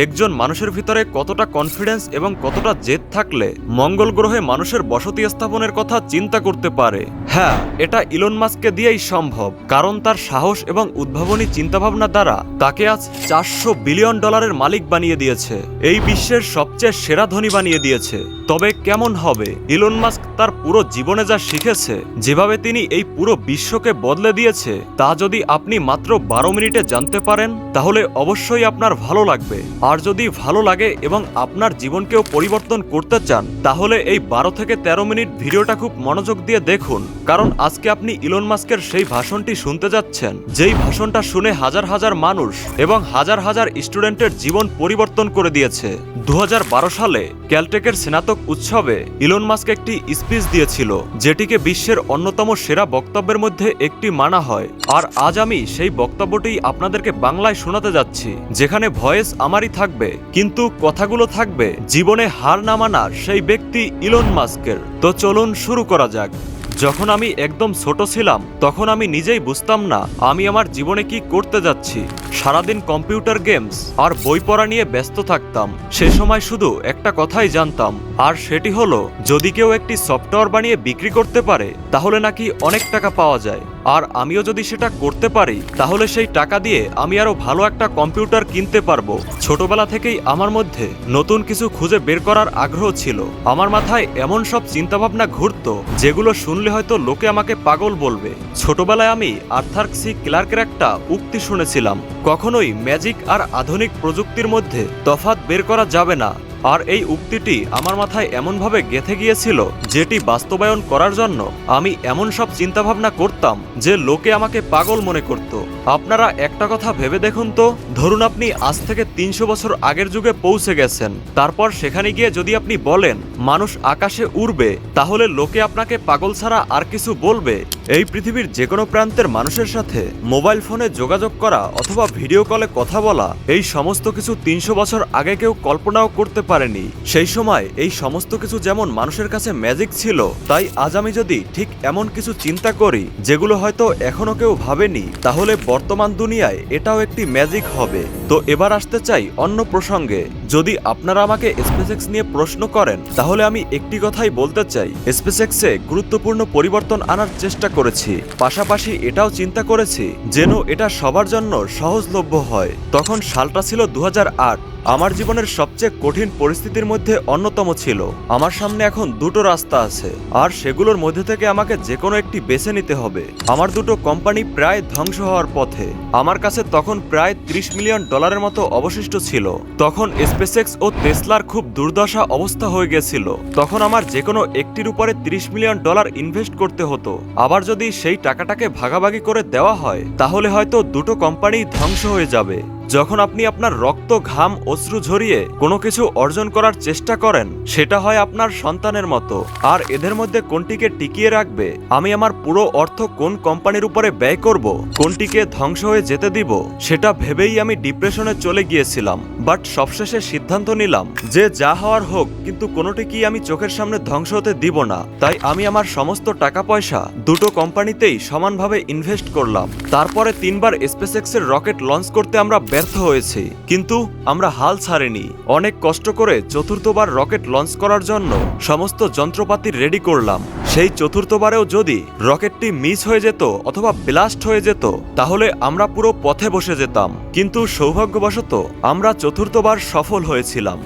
একজন মানুষের ভিতরে কতটা কনফিডেন্স এবং কতটা জেদ থাকলে মঙ্গল গ্রহে মানুষের বসতি স্থাপনের কথা চিন্তা করতে পারে? হ্যাঁ এটা ইলন মাস্ককে দিয়েই সম্ভব। কারণ তার সাহস এবং উদ্ভাবনী চিন্তাভাবনা দ্বারা তাকে আজ চারশো বিলিয়ন ডলারের মালিক বানিয়ে দিয়েছে। এই বিশ্বের সবচেয়ে সেরা ধনী বানিয়ে দিয়েছে। তবে কেমন হবে? ইলন মাস্ক তার পুরো জীবনে যা শিখেছে, যেভাবে তিনি এই পুরো বিশ্বকে বদলে দিয়েছে, তা যদি আপনি মাত্র বারো মিনিটে জানতে পারেন, তাহলে অবশ্যই আপনার ভালো লাগবে। আর যদি ভালো লাগে এবং আপনার জীবনকেও পরিবর্তন করতে চান, তাহলে এই বারো থেকে তেরো মিনিট ভিডিওটা খুব মনোযোগ দিয়ে দেখুন, কারণ আজকে আপনি ইলন মাস্কের সেই ভাষণটি শুনতে যাচ্ছেন, যেই ভাষণটা শুনে হাজার হাজার মানুষ এবং হাজার হাজার স্টুডেন্টের জীবন পরিবর্তন করে দিয়েছে। দু হাজার বারো সালে ক্যালটেকের স্নাতক উৎসবে ইলন মাস্ক একটি স্পিচ দিয়েছিল, যেটিকে বিশ্বের অন্যতম সেরা বক্তব্যের মধ্যে একটি মানা হয়। আর আজ আমি সেই বক্তব্যটি আপনাদেরকে বাংলায় শোনাতে যাচ্ছি, যেখানে ভয়েস আমারই থাকবে, কিন্তু কথাগুলো থাকবে জীবনে হার না মানার সেই ব্যক্তি ইলন মাস্কের। তো চলুন শুরু করা যাক। যখন আমি একদম ছোট ছিলাম, তখন আমি নিজেই বুঝতাম না আমি আমার জীবনে কি করতে যাচ্ছি। সারাদিন কম্পিউটার গেমস আর বই পড়া নিয়ে ব্যস্ত থাকতাম। সে সময় শুধু একটা কথাই জানতাম, আর সেটি হলো, যদি কেউ একটি সফটওয়্যার বানিয়ে বিক্রি করতে পারে, তাহলে নাকি অনেক টাকা পাওয়া যায়। আর আমিও যদি সেটা করতে পারি, তাহলে সেই টাকা দিয়ে আমি আরও ভালো একটা কম্পিউটার কিনতে পারব। ছোটবেলা থেকেই আমার মধ্যে নতুন কিছু খুঁজে বের করার আগ্রহ ছিল। আমার মাথায় এমন সব চিন্তাভাবনা ঘুরত, যেগুলো শুনলে হয়তো লোকে আমাকে পাগল বলবে। ছোটবেলায় আমি আর্থার সি ক্লার্কের একটা উক্তি শুনেছিলাম। কখনোই ম্যাজিক আর আধুনিক প্রযুক্তির মধ্যে তফাৎ বের করা যাবে না। আর এই উক্তিটি আমার মাথায় এমনভাবে গেথে গিয়েছিল যেটি বাস্তবায়ন করার জন্য আমি এমন সব চিন্তাভাবনা করতাম যে লোকে আমাকে পাগল মনে করত। আপনারা একটা কথা ভেবে দেখুন তো, ধরুন আপনি আজ থেকে তিনশো বছর আগের যুগে পৌঁছে গেছেন, তারপর সেখানে গিয়ে যদি আপনি বলেন, মানুষ আকাশে উড়বে, তাহলে লোকে আপনাকে পাগল ছাড়া আর কিছু বলবে? এই পৃথিবীর যে কোনো প্রান্তের মানুষের সাথে মোবাইল ফোনে যোগাযোগ করা অথবা ভিডিও কলে কথা বলা, এই সমস্ত কিছু তিনশো বছর আগে কেউ কল্পনাও করতে পারেনি। সেই সময় এই সমস্ত কিছু যেমন মানুষের কাছে ম্যাজিক ছিল, তাই আজ আমি যদি ঠিক এমন কিছু চিন্তা করি, যেগুলো হয়তো এখনও কেউ ভাবেনি, তাহলে বর্তমান দুনিয়ায় এটাও একটি ম্যাজিক হবে। তো এবার আসতে চাই অন্য প্রসঙ্গে। যদি আপনারা আমাকে স্পেসেক্স নিয়ে প্রশ্ন করেন, তাহলে আমি একটি কথাই বলতে চাই। স্পেসেক্সে গুরুত্বপূর্ণ পরিবর্তন আনার চেষ্টা করেছি। পাশাপাশি এটাও চিন্তা করেছি, যেন এটা সবার জন্য সহজলভ্য হয়। তখন সালটা ছিল দু হাজার আট। আমার জীবনের সবচেয়ে কঠিন পরিস্থিতির মধ্যে অন্যতম ছিল। আমার সামনে এখন দুটো রাস্তা আছে, আর সেগুলোর মধ্যে থেকে আমাকে যে কোনো একটি বেছে নিতে হবে। আমার দুটো কোম্পানি প্রায় ধ্বংস হওয়ার পথে। আমার কাছে তখন প্রায় 30 মিলিয়ন ডলারের মতো অবশিষ্ট ছিল। তখন স্পেসেক্স ও টেসলার খুব দুর্দশা অবস্থা হয়ে গেছিল। তখন আমার যে কোনো একটির উপরে 30 মিলিয়ন ডলার ইনভেস্ট করতে হতো। আবার যদি সেই টাকাটাকে ভাগাভাগি করে দেওয়া হয়, তাহলে হয়তো দুটো কোম্পানি ধ্বংস হয়ে যাবে। যখন আপনি আপনার রক্ত, ঘাম, অশ্রু ঝরিয়ে কোনো কিছু অর্জন করার চেষ্টা করেন, সেটা হয় আপনার সন্তানের মতো। আর এদের মধ্যে কোনটিকে টিকিয়ে রাখবে? আমি আমার পুরো অর্থ কোন কোম্পানির উপরে ব্যয় করব? কোনটিকে ধ্বংস হয়ে যেতে দিব? সেটা ভেবেই আমি ডিপ্রেশনে চলে গিয়েছিলাম। বাট সবশেষে সিদ্ধান্ত নিলাম যে যা হওয়ার হোক, কিন্তু কোনোটিকেই আমি চোখের সামনে ধ্বংস হতে দিব না। তাই আমি আমার সমস্ত টাকা পয়সা দুটো কোম্পানিতেই সমানভাবে ইনভেস্ট করলাম। তারপরে তিনবার স্পেসএক্সের রকেট লঞ্চ করতে আমরা ব্যর্থ হয়েছি। কিন্তু আমরা হাল ছাড়িনি। অনেক কষ্ট করে চতুর্থবার রকেট লঞ্চ করার জন্য সমস্ত যন্ত্রপাতি রেডি করলাম। সেই চতুর্থবারেও যদি রকেটটি মিস হয়ে যেত অথবা ব্লাস্ট হয়ে যেত, তাহলে আমরা পুরো পথে বসে যেতাম। কিন্তু সৌভাগ্যবশত আমরা চতুর্থবার সফল হয়েছিলাম।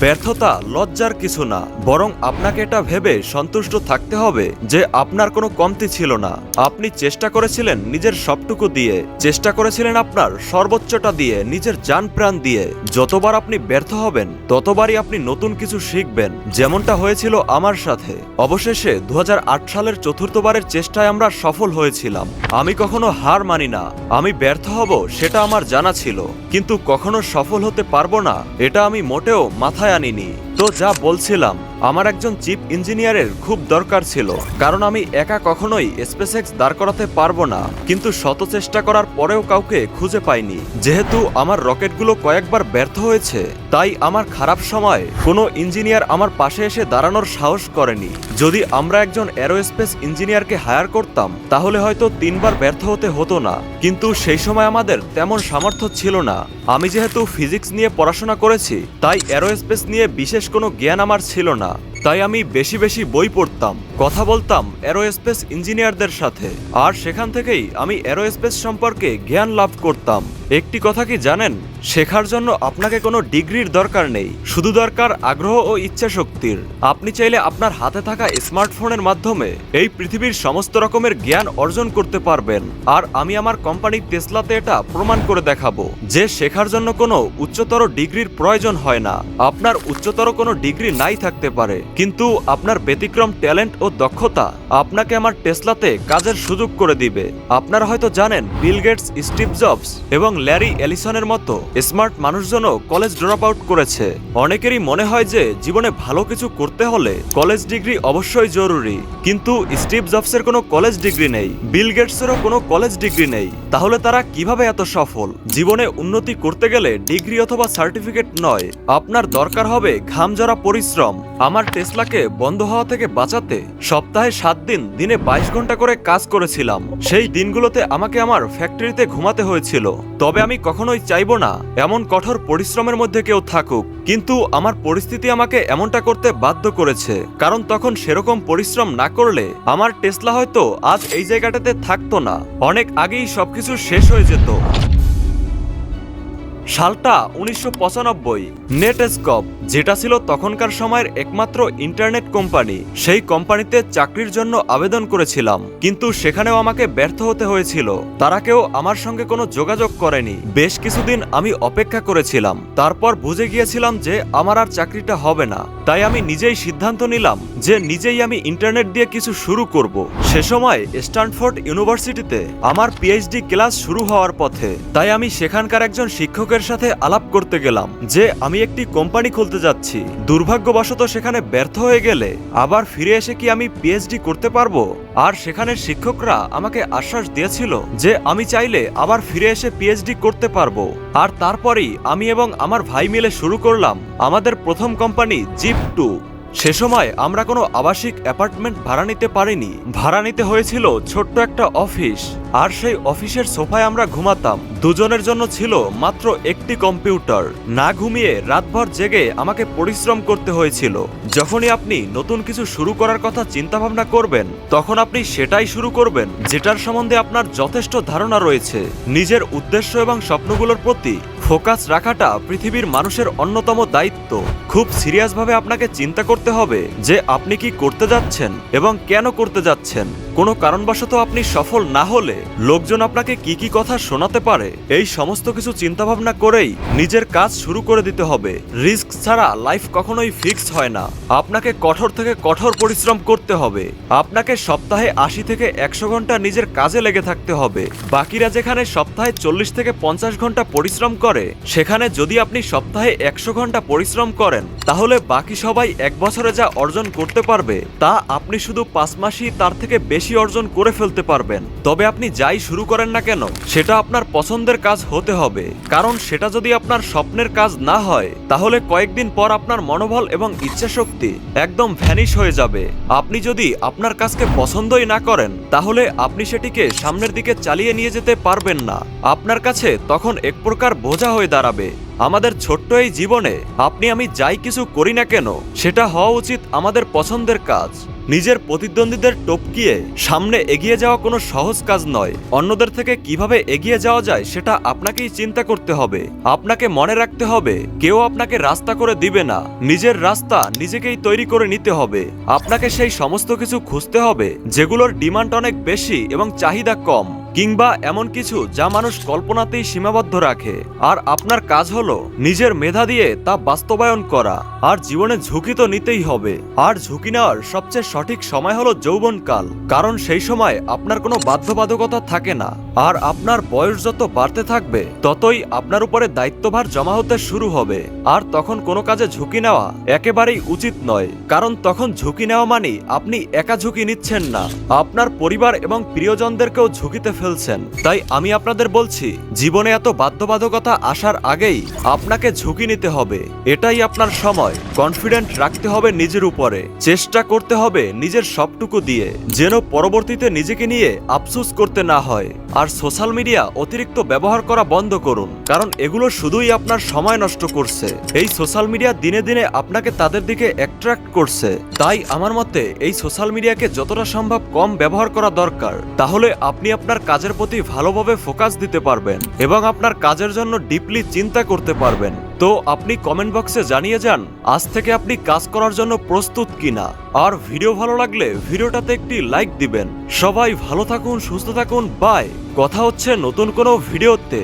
ব্যর্থতা লজ্জার কিছু না, বরং আপনাকে এটা ভেবে সন্তুষ্ট থাকতে হবে যে আপনার কোনো কমতি ছিল না। আপনি চেষ্টা করেছিলেন নিজের সবটুকু দিয়ে, চেষ্টা করেছিলেন আপনার সর্বোচ্চটা দিয়ে, নিজের যান প্রাণ দিয়ে। যতবার আপনি ব্যর্থ হবেন, ততবারই আপনি নতুন কিছু শিখবেন, যেমনটা হয়েছিল আমার সাথে। অবশেষে দু হাজার আট সালের চতুর্থবারের চেষ্টায় আমরা সফল হয়েছিলাম। আমি কখনো হার মানি না, আমি ব্যর্থ হব সেটা আমার জানা ছিল। কিন্তু কখনো সফল হতে পারব না, এটা আমি মোটেও মাথায় আনিনি। তো যা বলছিলাম আমার একজন চিফ ইঞ্জিনিয়ারের খুব দরকার ছিল, কারণ আমি একা কখনোই স্পেসএক্স দাঁড় করাতে পারব না। কিন্তু শত চেষ্টা করার পরেও কাউকে খুঁজে পাইনি। যেহেতু আমার রকেটগুলো কয়েকবার ব্যর্থ হয়েছে, তাই আমার খারাপ সময় কোনো ইঞ্জিনিয়ার আমার পাশে এসে দাঁড়ানোর সাহস করেনি। যদি আমরা একজন অ্যারোস্পেস ইঞ্জিনিয়ারকে হায়ার করতাম, তাহলে হয়তো তিনবার ব্যর্থ হতে হতো না। কিন্তু সেই সময় আমাদের তেমন সামর্থ্য ছিল না। আমি যেহেতু ফিজিক্স নিয়ে পড়াশোনা করেছি, তাই অ্যারোস্পেস নিয়ে বিশেষ কোনো জ্ঞান আমার ছিল না। তাই আমি বেশি বেশি বই পড়তাম, কথা বলতাম অ্যারোস্পেস ইঞ্জিনিয়ারদের সাথে। আর সেখান থেকেই আমি অ্যারোস্পেস সম্পর্কে জ্ঞান লাভ করতাম। একটি কথা কি জানেন? শেখার জন্য আপনাকে কোনো ডিগ্রির দরকার নেই। শুধু দরকার আগ্রহ ও ইচ্ছা শক্তির আপনি চাইলে আপনার হাতে থাকা স্মার্টফোনের মাধ্যমে এই পৃথিবীর সমস্ত রকমের জ্ঞান অর্জন করতে পারবেন। আর আমি আমার কোম্পানি টেসলাতে এটা প্রমাণ করে দেখাবো যে শেখার জন্য কোনো উচ্চতর ডিগ্রির প্রয়োজন হয় না। আপনার উচ্চতর কোনো ডিগ্রি নাই থাকতে পারে। কিন্তু আপনার ব্যতিক্রম ট্যালেন্ট ও দক্ষতা আপনাকে আমার টেসলাতে কাজের সুযোগ করে দিবে। আপনারা হয়তো জানেন, বিল গেটস, স্টিভ জবস এবং ল্যারি এলিসনের মতো। স্মার্ট মানুষজনও কলেজ ড্রপ আউট করেছে। অনেকেরই মনে হয় যে জীবনে ভালো কিছু করতে হলে কলেজ ডিগ্রি অবশ্যই জরুরি। কিন্তু স্টিভ জবসের কোনো কলেজ ডিগ্রি নেই, বিল গেটসেরও কোনো কলেজ ডিগ্রি নেই। তাহলে তারা কীভাবে এত সফল? জীবনে উন্নতি করতে গেলে ডিগ্রি অথবা সার্টিফিকেট নয়। আপনার দরকার হবে ঘামজরা পরিশ্রম। আমার টেসলাকে বন্ধ হওয়া থেকে বাঁচাতে সপ্তাহে সাত দিন, দিনে বাইশ ঘণ্টা করে কাজ করেছিলাম। সেই দিনগুলোতে আমাকে আমার ফ্যাক্টরিতে ঘুমাতে হয়েছিল। তবে আমি কখনোই চাইব না। এমন কঠোর পরিশ্রমের মধ্যে কেউ থাকুক, কিন্তু আমার পরিস্থিতি আমাকে এমনটা করতে বাধ্য করেছে। কারণ তখন সেরকম পরিশ্রম না করলে আমার টেসলা হয়তো আজ এই জায়গাটাতে থাকতো না। অনেক আগেই সবকিছু শেষ হয়ে যেত। সালটা উনিশশো পঁচানব্বই। যেটা ছিল তখনকার সময়ের একমাত্র ইন্টারনেট কোম্পানি, সেই কোম্পানিতে চাকরির জন্য আবেদন করেছিলাম। কিন্তু সেখানেও আমাকে ব্যর্থ হতে হয়েছিল। তারা কেউ আমার সঙ্গে কোনো যোগাযোগ করেনি। বেশ কিছুদিন আমি অপেক্ষা করেছিলাম। তারপর বুঝে গিয়েছিলাম যে আমার আর চাকরিটা হবে না। তাই আমি নিজেই সিদ্ধান্ত নিলাম যে নিজেই আমি ইন্টারনেট দিয়ে কিছু শুরু করব। সে সময় স্ট্যানফোর্ড ইউনিভার্সিটিতে আমার পিএইচডি ক্লাস শুরু হওয়ার পথে, তাই আমি সেখানকার একজন শিক্ষকের সাথে আলাপ করতে গেলাম যে আমি একটি কোম্পানি খুলতে যাচ্ছি। দুর্ভাগ্যবশত সেখানে ব্যর্থ হয়ে গেলে আবার ফিরে এসে কি আমি পিএইচডি করতে পারব? আর সেখানের শিক্ষকরা আমাকে আশ্বাস দিয়েছিল যে আমি চাইলে আবার ফিরে এসে পিএইচডি করতে পারব। আর তারপরেই আমি এবং আমার ভাই মিলে শুরু করলাম আমাদের প্রথম কোম্পানি জিপ টু। সে সময় আমরা কোনো আবাসিক অ্যাপার্টমেন্ট ভাড়া নিতে পারিনি। ভাড়া নিতে হয়েছিল ছোট্ট একটা অফিস। আর সেই অফিসের সোফায় আমরা ঘুমাতাম। দুজনের জন্য ছিল মাত্র একটি কম্পিউটার। না ঘুমিয়ে রাতভর জেগে আমাকে পরিশ্রম করতে হয়েছিল। যখনই আপনি নতুন কিছু শুরু করার কথা চিন্তা ভাবনা করবেন, তখন আপনি সেটাই শুরু করবেন, যেটার সম্বন্ধে আপনার যথেষ্ট ধারণা রয়েছে। নিজের উদ্দেশ্য এবং স্বপ্নগুলোর প্রতি ফোকাস রাখাটা পৃথিবীর মানুষের অন্যতম দায়িত্ব। খুব সিরিয়াসভাবে আপনাকে চিন্তা করতে হবে যে আপনি কি করতে যাচ্ছেন এবং কেন করতে যাচ্ছেন। কোনো কারণবশত আপনি সফল না হলে লোকজন আপনাকে কি কি কথা শোনাতে পারে, এই সমস্ত কিছু চিন্তাভাবনা করেই নিজের কাজ শুরু করে দিতে হবে। রিস্ক ছাড়া লাইফ কখনোই ফিক্স হয় না। আপনাকে কঠোর থেকে কঠোর পরিশ্রম করতে হবে। আপনাকে সপ্তাহে আশি থেকে একশো ঘণ্টা নিজের কাজে লেগে থাকতে হবে। বাকিরা যেখানে সপ্তাহে চল্লিশ থেকে পঞ্চাশ ঘণ্টা পরিশ্রম করে, সেখানে যদি আপনি সপ্তাহে একশো ঘণ্টা পরিশ্রম করেন, তাহলে বাকি সবাই এক বছরে যা অর্জন করতে পারবে, তা আপনি শুধু পাঁচ মাসই তার থেকে বেশি অর্জন করে ফেলতে পারবেন। তবে আপনি যাই শুরু করেন না কেন, সেটা আপনার পছন্দের কাজ হতে হবে। কারণ সেটা যদি আপনার স্বপ্নের কাজ না হয়, তাহলে কয়েকদিন পর আপনার মনোবল এবং ইচ্ছাশক্তি একদম ভ্যানিশ হয়ে যাবে। আপনি যদি আপনার কাজকে পছন্দই না করেন, তাহলে আপনি সেটিকে সামনের দিকে চালিয়ে নিয়ে যেতে পারবেন না। আপনার কাছে তখন এক প্রকার বোঝা হয়ে দাঁড়াবে। আমাদের ছোট্ট এই জীবনে আপনি আমি যাই কিছু করি না কেন, সেটা হওয়া উচিত আমাদের পছন্দের কাজ। নিজের প্রতিদ্বন্দ্বীদের টপকিয়ে সামনে এগিয়ে যাওয়া কোনো সহজ কাজ নয়। অন্যদের থেকে কীভাবে এগিয়ে যাওয়া যায় সেটা আপনাকেই চিন্তা করতে হবে। আপনাকে মনে রাখতে হবে, কেউ আপনাকে রাস্তা করে দিবে না। নিজের রাস্তা নিজেকেই তৈরি করে নিতে হবে। আপনাকে সেই সমস্ত কিছু খুঁজতে হবে, যেগুলোর ডিমান্ড অনেক বেশি এবং চাহিদা কম। কিংবা এমন কিছু যা মানুষ কল্পনাতেই সীমাবদ্ধ রাখে। আর আপনার কাজ হলো নিজের মেধা দিয়ে তা বাস্তবায়ন করা, আর জীবনে ঝুঁকি তো নিতেই হবে। আর ঝুঁকি নেওয়ার সবচেয়ে সঠিক সময় হলো যৌবনকাল, কারণ সেই সময় আপনার কোনো বাধ্যবাধকতা থাকে না। আর আপনার বয়স যত বাড়তে থাকবে, ততই আপনার উপরে দায়িত্বভার জমা হতে শুরু হবে। আর তখন কোনো কাজে ঝুঁকি নেওয়া একেবারেই উচিত নয়, কারণ তখন ঝুঁকি নেওয়া মানে আপনি একা ঝুঁকি নিচ্ছেন না। আপনার পরিবার এবং প্রিয়জনদেরকেও ঝুঁকিতে ফেলছেন। তাই আমি আপনাদের বলছি, জীবনে এত বাধ্যবাধকতা আসার আগেই আপনাকে ঝুঁকি নিতে হবে। এটাই আপনার সময়। কনফিডেন্ট রাখতে হবে নিজের উপরে। চেষ্টা করতে হবে নিজের সবটুকু দিয়ে, যেন পরবর্তীতে নিজেকে নিয়ে আফসুস করতে না হয়। আর সোশ্যাল মিডিয়া অতিরিক্ত ব্যবহার করা বন্ধ করুন, কারণ এগুলো শুধুই আপনার সময় নষ্ট করছে। এই সোশ্যাল মিডিয়া দিনে দিনে আপনাকে তাদের দিকে অ্যাট্রাক্ট করছে। তাই আমার মতে, এই সোশ্যাল মিডিয়াকে যতটা সম্ভব কম ব্যবহার করা দরকার। তাহলে আপনি আপনার কাজের প্রতি ভালোভাবে ফোকাস দিতে পারবেন এবং আপনার কাজের জন্য ডিপলি চিন্তা করতে পারবেন। তো আপনি কমেন্ট বক্সে জানিয়ে যান, আজ থেকে আপনি কাজ করার জন্য প্রস্তুত কিনা? আর ভিডিও ভালো লাগলে ভিডিওটাতে একটি লাইক দিবেন। সবাই ভালো থাকুন, সুস্থ থাকুন বাই কথা হচ্ছে নতুন কোনো ভিডিওতে